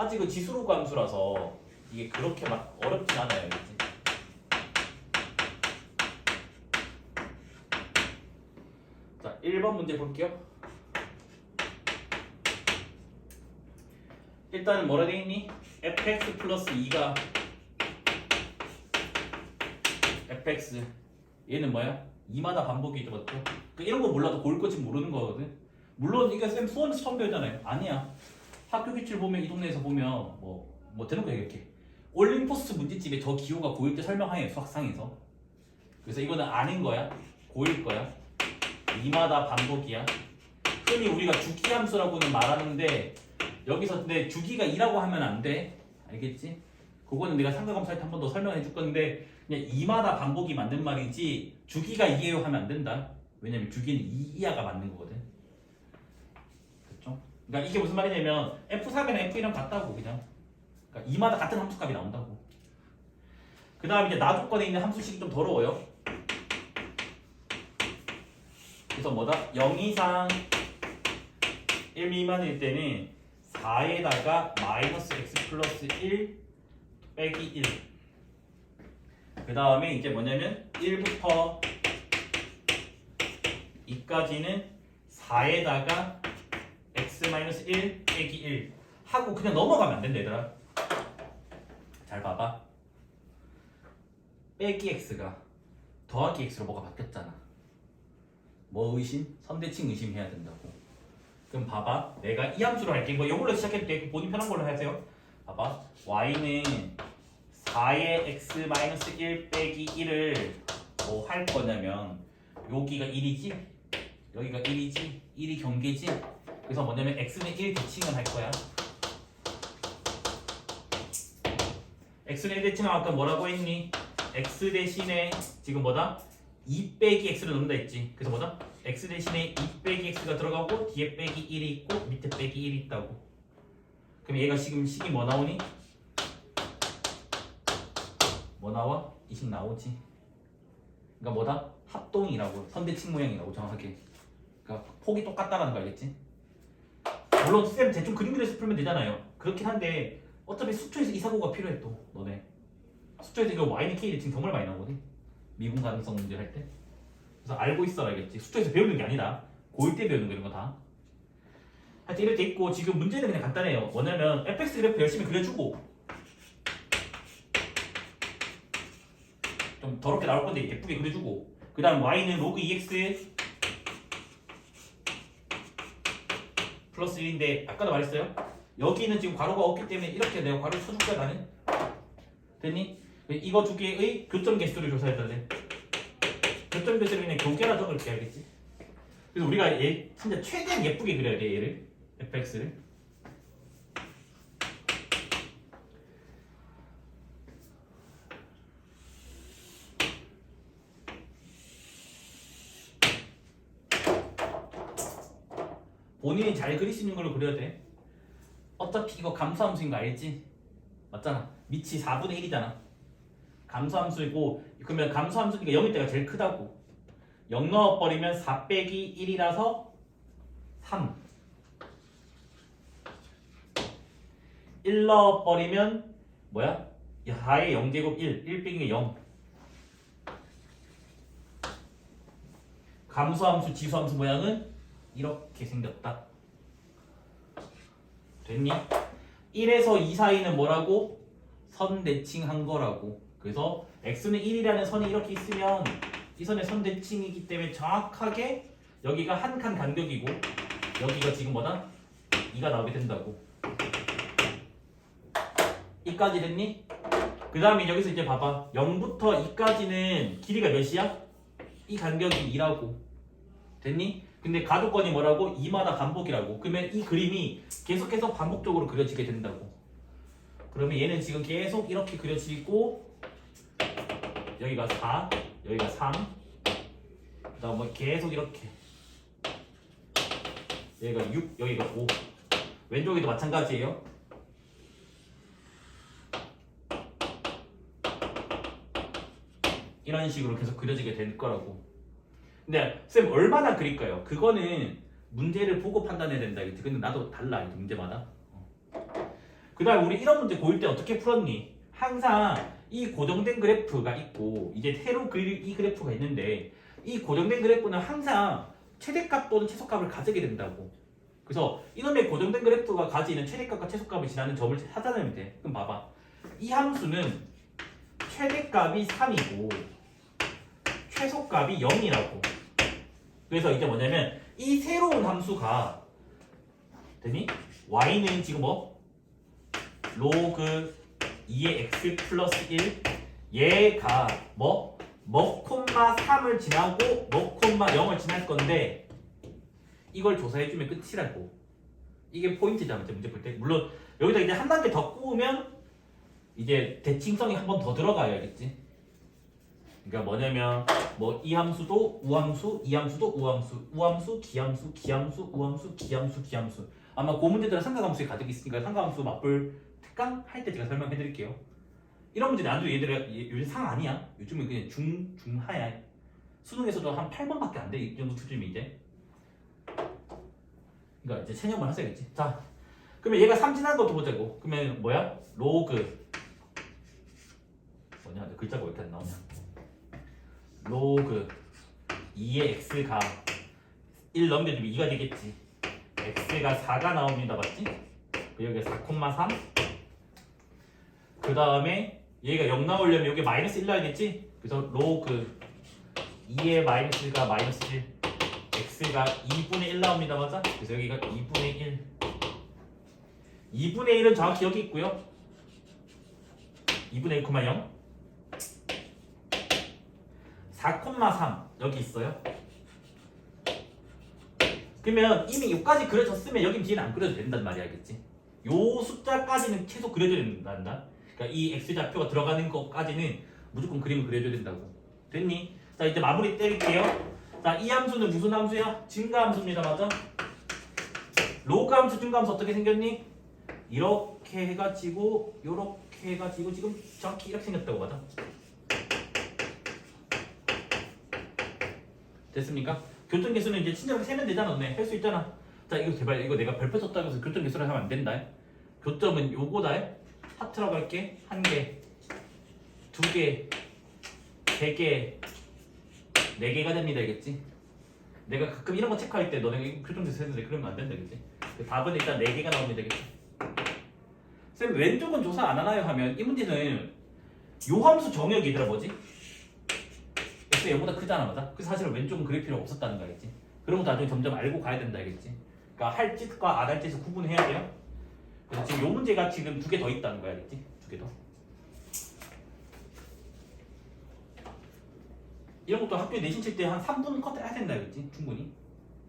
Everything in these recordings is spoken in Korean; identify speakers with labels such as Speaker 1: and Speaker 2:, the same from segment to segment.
Speaker 1: 아직은 지수로 함수라서 이게 그렇게 막 어렵진 않아요. 그치? 자, 1번 문제 볼게요. 일단은 뭐라 돼 있니? fx 플러스 2가 fx 얘는 뭐야? 2마다 반복이 들었죠. 그 이런 거 몰라도 고일 거지 모르는 거거든. 물론 이게 쌤 수원에서 처음 배우잖아요. 아니야. 학교 기출 보면 이 동네에서 보면 뭐뭐 되는 거 이렇게 올림포스 문제집에 저 기호가 고일 때 설명하여 수학상에서. 그래서 이거는 아는 거야. 고일 거야. 2마다 반복이야. 흔히 우리가 주기 함수라고는 말하는데 여기서 근데 주기가 2라고 하면 안 돼. 알겠지? 그거는 내가 상가검사할 때 한 번 더 설명해 줄 건데 그냥 2마다 반복이 맞는 말이지 주기가 2예요 하면 안 된다. 왜냐면 주기는 2 이하가 맞는 거거든. 그러니까 이게 무슨 말이냐면 F3이랑 F1이랑 같다고 그냥. 그러니까 2마다 같은 함수값이 나온다고. 그 다음에 이제 나 조건에 있는 함수식이 좀 더러워요. 그래서 뭐다? 0 이상 1 미만일 때는 4에다가 마이너스 x 플러스 1 빼기 1. 그 다음에 이제 뭐냐면 1부터 2까지는 4에다가 x 마이너스 1 빼기 1 하고 그냥 넘어가면 안 된다 얘들아. 잘 봐봐. 빼기 x가 더하기 x로 뭐가 바뀌었잖아. 뭐 의심? 선대칭 의심해야 된다고. 그럼 봐봐. 내가 이 함수로 할게. 뭐 이걸로 시작해도 돼. 본인 편한 걸로 하세요. 봐봐. y는 4의 x 마이너스 1 빼기 1을 뭐 할 거냐면 여기가 1이지? 여기가 1이지? 1이 경계지? 그래서 뭐냐면 x는 1 대칭을 할 거야. x는 1 대칭하면 아까 뭐라고 했니? x 대신에 지금 뭐다? 2 빼기 x를 넣는다 했지. 그래서 뭐다? x 대신에 2 빼기 x가 들어가고 뒤에 빼기 1이 있고 밑에 빼기 1이 있다고. 그럼 얘가 지금 식이 뭐 나오니? 뭐 나와? 이식 나오지. 그러니까 뭐다? 합동이라고 선대칭 모양이라고 정확하게. 그러니까 폭이 똑같다라는 거 알겠지? 물론 쌤 대충 그림 그려서 풀면 되잖아요. 그렇긴 한데 어차피 수초에서 이 사고가 필요해 또 너네. 수초에서 이거 y는 k 대칭 정말 많이 나오거든. 미분 가능성 문제 할 때. 그래서 알고 있어라 알겠지. 수초에서 배우는 게 아니라 고1 때 배우는 거 이런 거 다. 하여튼 이렇게 있고 지금 문제는 그냥 간단해요. 뭐냐면 fx 그래프 열심히 그려주고 좀 더럽게 나올 건데 예쁘게 그려주고 그 다음 y는 로그 2x 플러스 1인데 아까도 말했어요. 여기는 지금 괄호가 없기 때문에 이렇게 내가 괄호 쳐줄 거야 나는. 됐니? 이거 두 개의 교점 개수를 조사해달래. 교점 개수를 그냥 교계라 적을게 알겠지? 그래서 우리가 얘 진짜 최대한 예쁘게 그려야 돼 얘를 fx를. 본인이 잘 그릴 수 있는 걸로 그려야 돼. 어차피 이거 감수함수인 거 알지? 맞잖아. 밑이 4분의 1이잖아. 감수함수이고 그러면 감수함수니까 0일 때가 제일 크다고. 0 넣어버리면 4 빼기 1이라서 3. 1 넣어버리면 뭐야? 4의 0제곱 1. 1 빼기 0. 감수함수, 지수함수 모양은 이렇게 생겼다. 됐니? 1에서 2 사이는 뭐라고? 선 대칭한 거라고. 그래서 x는 1이라는 선이 이렇게 있으면 이 선의 선 대칭이기 때문에 정확하게 여기가 한 칸 간격이고 여기가 지금 뭐다? 2가 나오게 된다고. 이까지 됐니? 그 다음에 여기서 이제 봐봐. 0부터 2까지는 길이가 몇이야? 이 간격이 2라고. 됐니? 근데 가도권이 뭐라고? 2마다 반복이라고. 그러면 이 그림이 계속해서 반복적으로 그려지게 된다고. 그러면 얘는 지금 계속 이렇게 그려지고 여기가 4, 여기가 3, 그다음 뭐 계속 이렇게 여기가 6, 여기가 5. 왼쪽에도 마찬가지예요. 이런 식으로 계속 그려지게 될 거라고. 근데 쌤 얼마나 그릴까요? 그거는 문제를 보고 판단해야 된다. 이게 근데 나도 달라. 문제마다. 어. 그 다음 우리 이런 문제 고일 때 어떻게 풀었니? 항상 이 고정된 그래프가 있고 이제 새로 그릴 이 그래프가 있는데 이 고정된 그래프는 항상 최대값 또는 최소값을 가지게 된다고. 그래서 이놈의 고정된 그래프가 가지는 최대값과 최소값을 지나는 점을 찾아내면 돼. 그럼 봐봐. 이 함수는 최대값이 3이고 최소값이 0이라고. 그래서 이제 뭐냐면 이 새로운 함수가 되니? y는 지금 뭐? 로그 2의 x 플러스 1 얘가 뭐? 뭐 콤마 3을 지나고 뭐 콤마 0을 지날 건데 이걸 조사해주면 끝이라고 이게 포인트잖아 문제 볼 때 물론 여기다 이제 한 단계 더 꼬우면 이제 대칭성이 한 번 더 들어가야 알겠지 그러니까 뭐냐면 뭐 이 함수도 우함수 이 함수도 우함수 우함수 기함수 기함수 우함수 기함수 기함수. 아마 그 문제들은 상가함수에 가득 있으니까 상가함수 맞불 특강 할 때 제가 설명해 드릴게요. 이런 문제 난도 얘들아 얘- 요즘 상 아니야? 요즘은 그냥 중 중하야. 수능에서도 한 8번밖에 안 돼. 이 정도 수준이 이제. 그러니까 이제 체념을 하셔야겠지. 자 그러면 얘가 삼진한 것도 보자고. 그러면 뭐야? 로그. 뭐냐? 글자가 왜 이렇게 안 나오냐 로그 2의 x가 1 넘겨주면 2가 되겠지. x가 4가 나옵니다. 맞지? 그 여기 4,3 그 다음에 얘가 0 나오려면 여기 마이너스 1 나야겠지? 그래서 로그 2의 마이너스가 마이너스 1 x가 2분의 1 나옵니다. 맞아? 그래서 여기가 2분의 1 2분의 1은 정확히 여기 있고요. 2분의 1,0 4,3 여기 있어요. 그러면 이미 여기까지 그려졌으면 여긴 뒤에는 안 그려도 된단 말이야, 알겠지? 요 숫자까지는 계속 그려줘야 된다. 그러니까 이 x 좌표가 들어가는 것까지는 무조건 그림을 그려줘야 된다고. 됐니? 자 이제 마무리 때릴게요. 자 이 함수는 무슨 함수야? 증가 함수입니다, 맞아? 로그 함수, 증가 함수 어떻게 생겼니? 이렇게 해가지고 요렇게 해가지고 지금 정확히 이렇게 생겼다고 맞아? 됐습니까? 교통 개수는 이제 친절하게 세면 되잖아, 너네 할 수 있잖아. 자, 이거 제발 이거 내가 별표 썼다고 해서 교통 개수를 하면 안 된다. 교점은 요거다. 하트라고 할게. 한 개, 두 개, 세 개, 네 개가 됩니다, 알겠지? 내가 가끔 이런 거 체크할 때 너네가 이거 교통 개수 했는데 그러면 안 된다, 알겠지? 그 답은 일단 네 개가 나옵니다, 알겠지? 쌤 왼쪽은 조사 안 하나요? 하면 이 문제는 요 함수 정의역이 얘들아 뭐지? X 얘보다 크잖아 맞아? 그 사실은 왼쪽은 그릴 필요 없었다는 거 알겠지? 그런 거 나중에 점점 알고 가야 된다 알겠지? 그러니까 할 짓과 안 할 짓을 구분해야 돼요 그래서 지금 요 문제가 지금 두 개 더 있다는 거야 알겠지? 두 개 더 이런 것도 학교에 내신 칠 때 한 3분 컷 해야 된다 알겠지? 충분히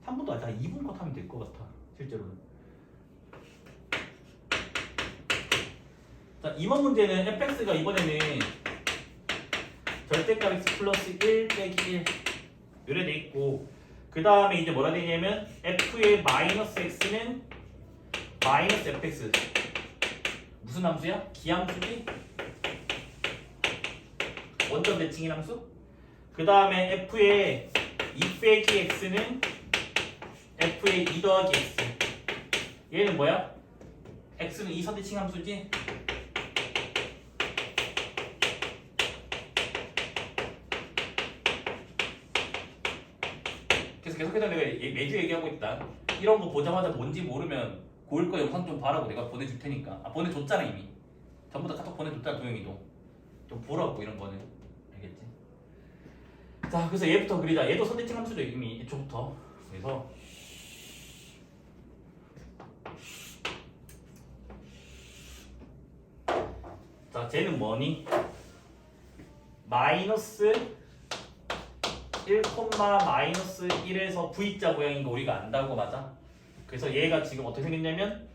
Speaker 1: 3분도 아니라 2분 컷 하면 될 것 같아 실제로는 자 이번 문제는 fx가 이번에는 절대값 x 플러스 1 빼기 1 이래 돼 있고 그 다음에 이제 뭐라 되냐면 f의 마이너스 x는 마이너스 fx 무슨 함수야? 기함수지? 원점 대칭인 함수? 그 다음에 f의 2 빼기 x는 f의 2 더하기 x 얘는 뭐야? x는 2 선대칭 함수지? 그래서 계속해서 내가 얘- 매주 얘기하고 있다. 이런 거 보자마자 뭔지 모르면 고일 거 영상 좀 봐라고 내가 보내줄 테니까. 아 보내줬잖아 이미. 전부 다 카톡 보내줬잖아 도영이도. 좀 보라고 이런 거는. 알겠지? 자 그래서 얘부터 그리자. 얘도 선대칭 함수죠 이미 애초부터. 그래서 자 쟤는 뭐니? 마이너스 1, 마이너스 1에서 V자 모양인 거 우리가 안다고 맞아? 그래서 얘가 지금 어떻게 생겼냐면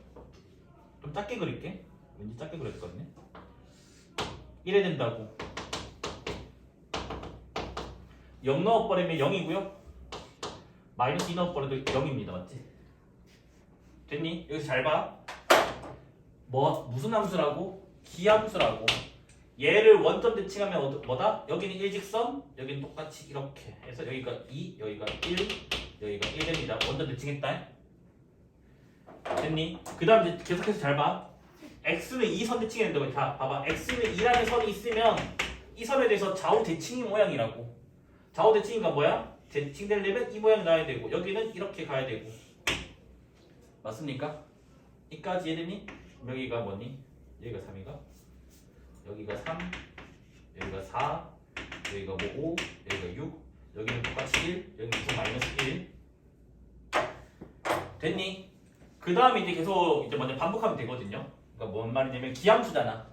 Speaker 1: 좀 작게 그릴게 왠지 작게 같네 이래 된다고 0 넣어버리면 0이고요 마이너스 2 넣어버려도 0입니다 맞지? 됐니? 여기서 잘 봐 뭐 무슨 함수라고? 기함수라고 얘를 원점 대칭하면 어떠- 뭐다? 여기는 일직선, 여기는 똑같이 이렇게 해서 여기가 2, 여기가 1, 여기가 1 됩니다. 원점 대칭했다. 됐니? 그 다음 이제 계속해서 잘 봐. x는 이선 대칭했는데 자 봐봐 x는 2라는 선이 있으면 이 선에 대해서 좌우 대칭이 모양이라고 좌우 대칭이가 뭐야? 대칭되려면 이 모양이 나야 되고 여기는 이렇게 가야 되고 맞습니까? 이까지 얘들이 여기가 뭐니? 여기가 3이가 여기가 3 여기가 4 여기가 뭐 5 여기가 6 여기는 똑같이 1 여기는 계속 마이너스 1 됐니? 그 다음에 이제 계속 이제 먼저 반복하면 되거든요 그러니까 뭔 말이냐면 기함수잖아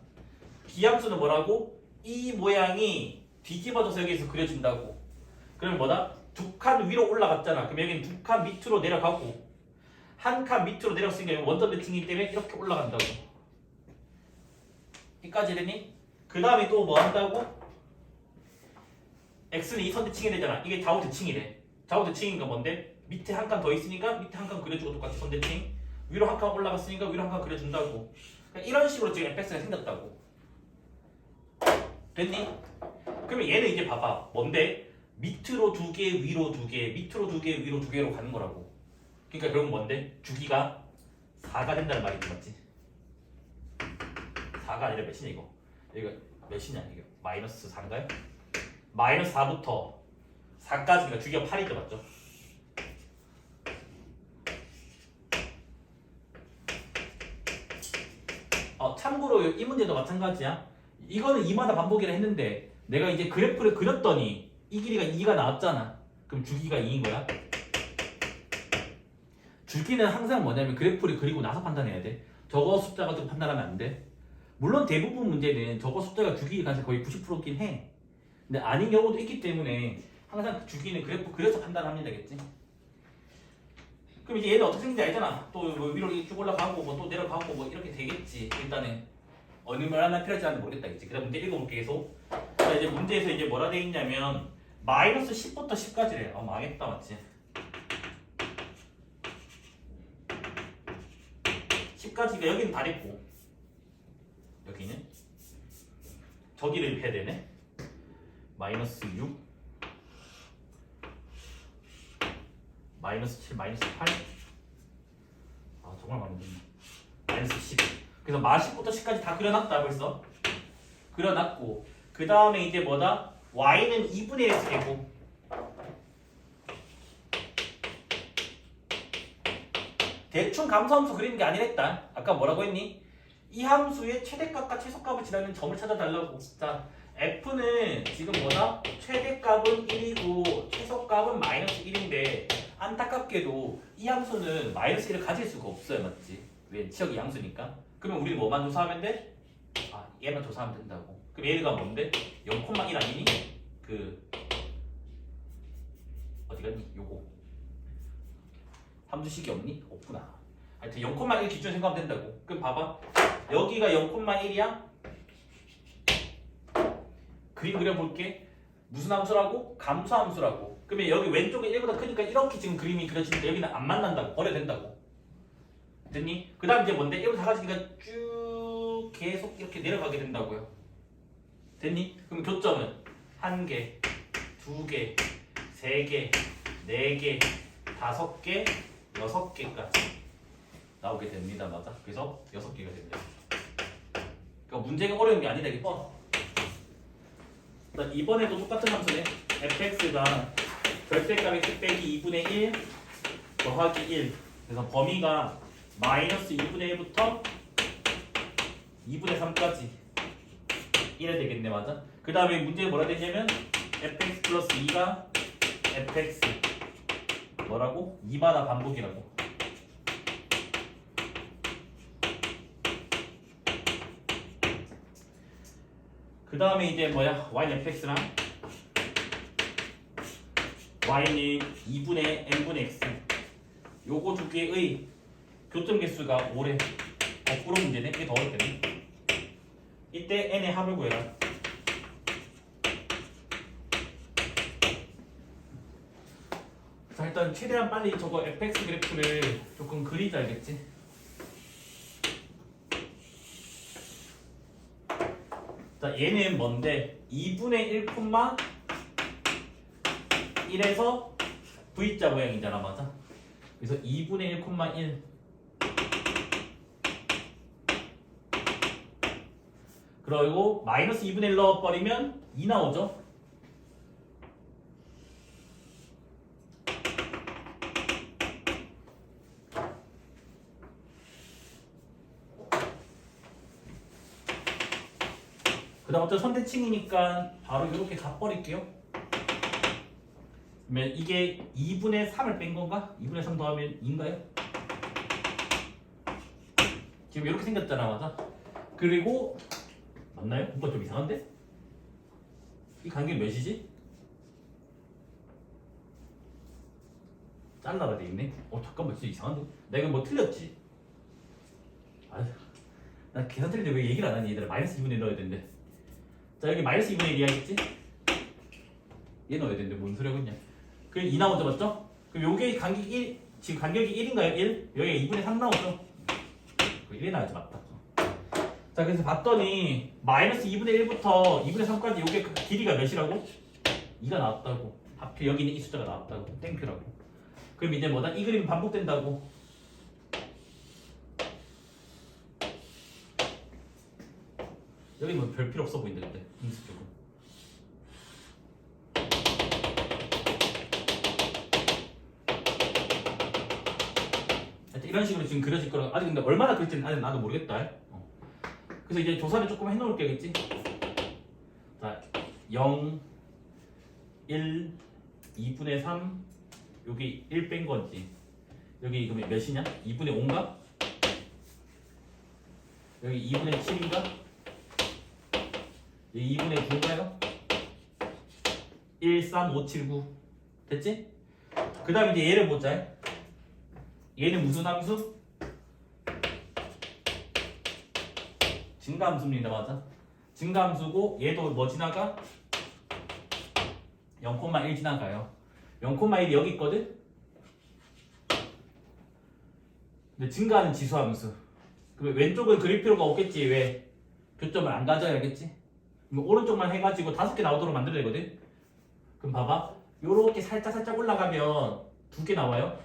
Speaker 1: 기함수는 뭐라고? 이 모양이 뒤집어져서 여기서 그려진다고 그러면 뭐다? 두 칸 위로 올라갔잖아 그럼 여기는 두 칸 밑으로 내려가고 한 칸 밑으로 내려갔으니까 여기 원점 대칭이기 때문에 이렇게 올라간다고 여기까지 되니? 그 다음에 또 뭐 한다고? x는 이 선 대칭이 되잖아 이게 좌우 대칭이래 좌우 대칭인가 뭔데? 밑에 한 칸 더 있으니까 밑에 한 칸 그려주고 똑같이 선 대칭 위로 한 칸 올라갔으니까 위로 한 칸 그려준다고 그러니까 이런 식으로 지금 fx가 생겼다고 됐니? 그러면 얘는 이제 봐봐 뭔데? 밑으로 두 개, 위로 두 개, 밑으로 두 개, 위로 두 개로 가는 거라고 그러니까 결국 뭔데? 주기가 4가 된다는 말이지 맞지? 4가 아니라 몇이냐 이거 이거 몇이냐 이거 마이너스 4인가요? 마이너스 4부터 4까지가 주기가 8이죠 맞죠? 어, 참고로 이 문제도 마찬가지야. 이거는 2마다 반복이라 했는데 내가 이제 그래프를 그렸더니 이 길이가 2가 나왔잖아. 그럼 주기가 2인 거야. 주기는 항상 뭐냐면 그래프를 그리고 나서 판단해야 돼. 저거 숫자 가지고 판단하면 안 돼. 물론 대부분 문제는 저거 숫자가 주기 가능성이 거의 90%긴 해. 근데 아닌 경우도 있기 때문에 항상 그 주기는 그래프 그려서 판단하면 되겠지. 그럼 이제 얘는 어떻게 생긴지 알잖아. 또 뭐 위로 이렇게 쭉 올라가고 뭐 또 내려가고 뭐 이렇게 되겠지. 일단은 어느 말 하나 필요할지 모르겠다 이제. 그다음 문제 읽어볼게 계속. 자 이제 문제에서 이제 뭐라 돼 있냐면 마이너스 10부터 10까지래. 아 망했다 맞지? 10까지가 여기는 다 됐고 여기는 저기를 해야 되네. 마이너스 6 마이너스 7 마이너스 8아 정말 많이 됐네. 마이너스 10 그래서 마 10부터 10까지 다 그려놨다 벌써. 그려놨고 그 다음에 이제 뭐다? y는 2분의 1이 되고. 대충 감소함수 그리는 게 아니랬다. 아까 뭐라고 했니? 이 함수의 최대값과 최소값을 지나는 점을 찾아달라고 자 f는 지금 뭐다? 최대값은 1이고 최소값은 마이너스 1인데 안타깝게도 이 함수는 마이너스 1을 가질 수가 없어요 맞지? 왜? 치역이 양수니까 그러면 우리는 뭐만 조사하면 돼? 아 얘만 조사하면 된다고 그럼 얘가 뭔데? 0,1 아니니? 그 어디 갔니? 요거 함수식이 없니? 없구나 하여튼 0,1 기준 생각하면 된다고 그럼 봐봐 여기가 0,1이야? 그림 그려볼게. 무슨 함수라고? 감소함수라고. 그러면 여기 왼쪽에 1보다 크니까 이렇게 지금 그림이 그려지는데 여기는 안 만난다고. 버려야 된다고. 됐니? 그 다음 이제 뭔데? 1부터 4까지니까 쭉 계속 이렇게 내려가게 된다고요. 됐니? 그럼 교점은 한 개, 두 개, 세 개, 네 개, 다섯 개, 여섯 개까지 나오게 됩니다. 맞아? 그래서 여섯 개가 됩니다. 그러니까 문제가 어려운 게 아니다. 이게 뻔. 자, 이번에도 똑같은 함수네. fx가 절대값 x 빼기 2분의 1 더하기 1. 그래서 범위가 마이너스 2분의 1부터 2분의 3까지 1이 되겠네, 맞아? 그 다음에 문제에 뭐라 되냐면 fx 플러스 2가 fx 뭐라고? 2마다 반복이라고. 그 다음에 이제 뭐야? y는 fx랑 y는 2분의 n분의 x 요거 두 개의 교점 개수가 5래 거꾸로 문제네 이게 더 어렵겠네 이때 n의 합을 구해라 자 일단 최대한 빨리 저거 fx 그래프를 조금 그리자 알겠지? 자 얘는 뭔데 2분의 1 콤마 1에서 V자 모양이잖아 맞아? 그래서 2분의 1 콤마 1 그리고 마이너스 2분의 1 넣어버리면 2 나오죠. 다음부터 선대칭이니까 바로 이렇게 가버릴게요. 그러면 이게 2분의 3을 뺀 건가? 2분의 3 더하면 2인가요? 지금 이렇게 생겼잖아 맞아? 그리고 맞나요? 뭔가 좀 이상한데? 이 간격이 몇이지? 잘라가 돼 있네. 어 잠깐만 진짜 이상한데? 내가 뭐 틀렸지? 아휴 나 계산 때왜 얘기를 안 하니 얘들아 마이너스 2분의 1 넣어야 된대 자 여기 마이너스 2분의 1 이야기했지? 얘 넣어야 되는데 뭔 소리 하고 있냐 그럼 2 나오죠 맞죠? 그럼 요게 간격 1 지금 간격이 1인가요? 1? 여기 2분의 3 나오죠? 그 1이 나야지 맞다 자 그래서 봤더니 마이너스 2분의 1부터 2분의 3까지 요게 그 길이가 몇이라고? 2가 나왔다고 하필 여기 있는 이 숫자가 나왔다고 땡큐라고 그럼 이제 뭐다? 이 그림이 반복된다고 여기 뭐 별 필요 없어 보이는데 근데 인수 쪽은 이런 식으로 지금 그려질 거라 아직 근데 얼마나 그릴지는 아직 나도 모르겠다 어. 그래서 이제 조사를 조금 해놓을 게겠지 자 0, 1, 2분의 3 여기 1 뺀 건지 여기 그러면 몇이냐? 2분의 5인가? 여기 2분의 7인가? 여기 2분의 9인가요? 1, 3, 5, 7, 9 됐지? 그 다음에 이제 얘를 보자 얘는 무슨 함수? 증가함수입니다 맞아 증가함수고 얘도 뭐 지나가? 0,1 지나가요 0,1이 여기 있거든? 근데 증가하는 지수함수 왼쪽은 그릴 필요가 없겠지 왜? 교점을 안 가져야겠지? 오른쪽만 해가지고 다섯 개 나오도록 만들어야 되거든? 그럼 봐봐 요렇게 살짝 살짝 올라가면 두 개 나와요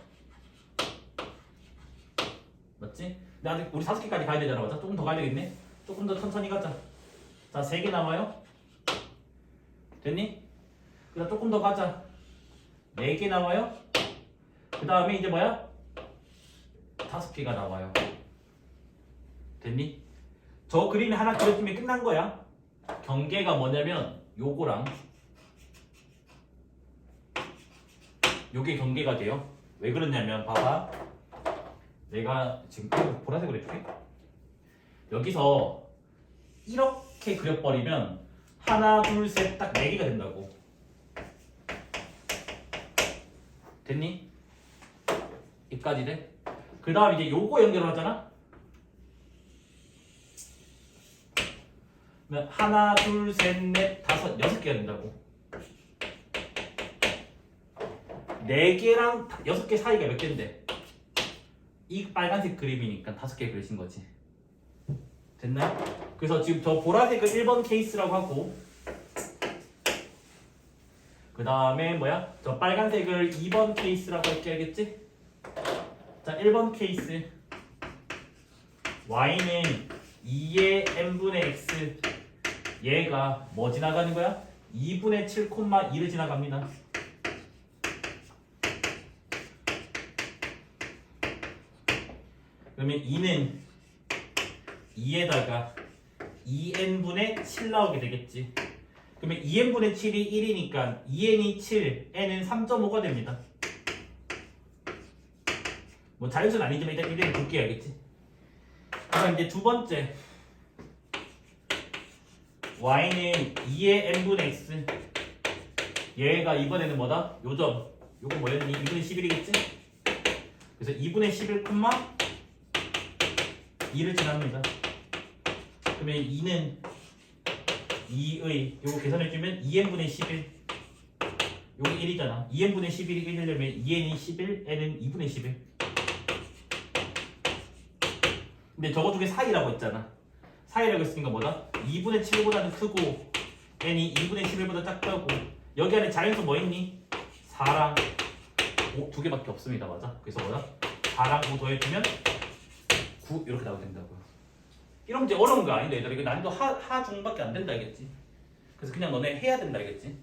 Speaker 1: 맞지? 근데 아직 우리 다섯 개까지 가야 되잖아 맞아? 조금 더 가야 되겠네? 조금 더 천천히 가자 자 세 개 나와요 됐니? 그 다음 조금 더 가자 네 개 나와요 그 다음에 이제 뭐야? 다섯 개가 나와요 됐니? 저 그림이 하나 그려지면 끝난 거야 경계가 뭐냐면 요거랑 요게 경계가 돼요. 왜 그러냐면 봐봐. 내가 지금 보라색으로 해줄게. 여기서 이렇게 그려버리면 하나 둘 셋 딱 네 개가 된다고. 됐니? 여기까지 돼? 그 다음 이제 요거 연결을 하잖아 그러면 하나 둘 셋 넷 다섯 여섯 개가 된다고 네 개랑 다- 여섯 개 사이가 몇 개인데 이 빨간색 그림이니까 다섯 개 그리신 거지 됐나요? 그래서 지금 저 보라색을 1번 케이스라고 하고 그 다음에 뭐야? 저 빨간색을 2번 케이스라고 할게 알겠지? 자 1번 케이스 y는 2의 n분의 x 얘가 뭐 지나가는 거야? 2분의 7,2를 지나갑니다 그러면 2는 2에다가 2n분의 7 나오게 되겠지. 그러면 2n분의 7이 1이니까 2n이 7, n은 3.5가 됩니다. 뭐 자연수는 아니지만 일단 1을 볼게 알겠지? 그럼 이제 두 번째 y는 2의 n분의 x 얘가 이번에는 뭐다? 요점 요거 뭐였니? 2분의 11이겠지? 그래서 2분의 11, 2를 지납니다. 그러면 2는 2의 요거 계산해주면 2n분의 11 요게 1이잖아. 2n분의 11이 1이려면 2n이 11, n은 2분의 11 근데 저거 중에 사이라고 했잖아. 사이라고 했으니까 뭐다? 2분의 7보다는 크고 n이 2분의 11보다 작다고 여기 안에 자연수 뭐 있니? 4랑 5 두 개밖에 없습니다. 맞아? 그래서 뭐다? 4랑 5 더해주면 9 이렇게 나오게 된다고요. 이런 문제 어려운 거 아니다 얘들아 이거 난이도 하, 하중밖에 안 된다 알겠지? 그래서 그냥 너네 해야 된다 알겠지?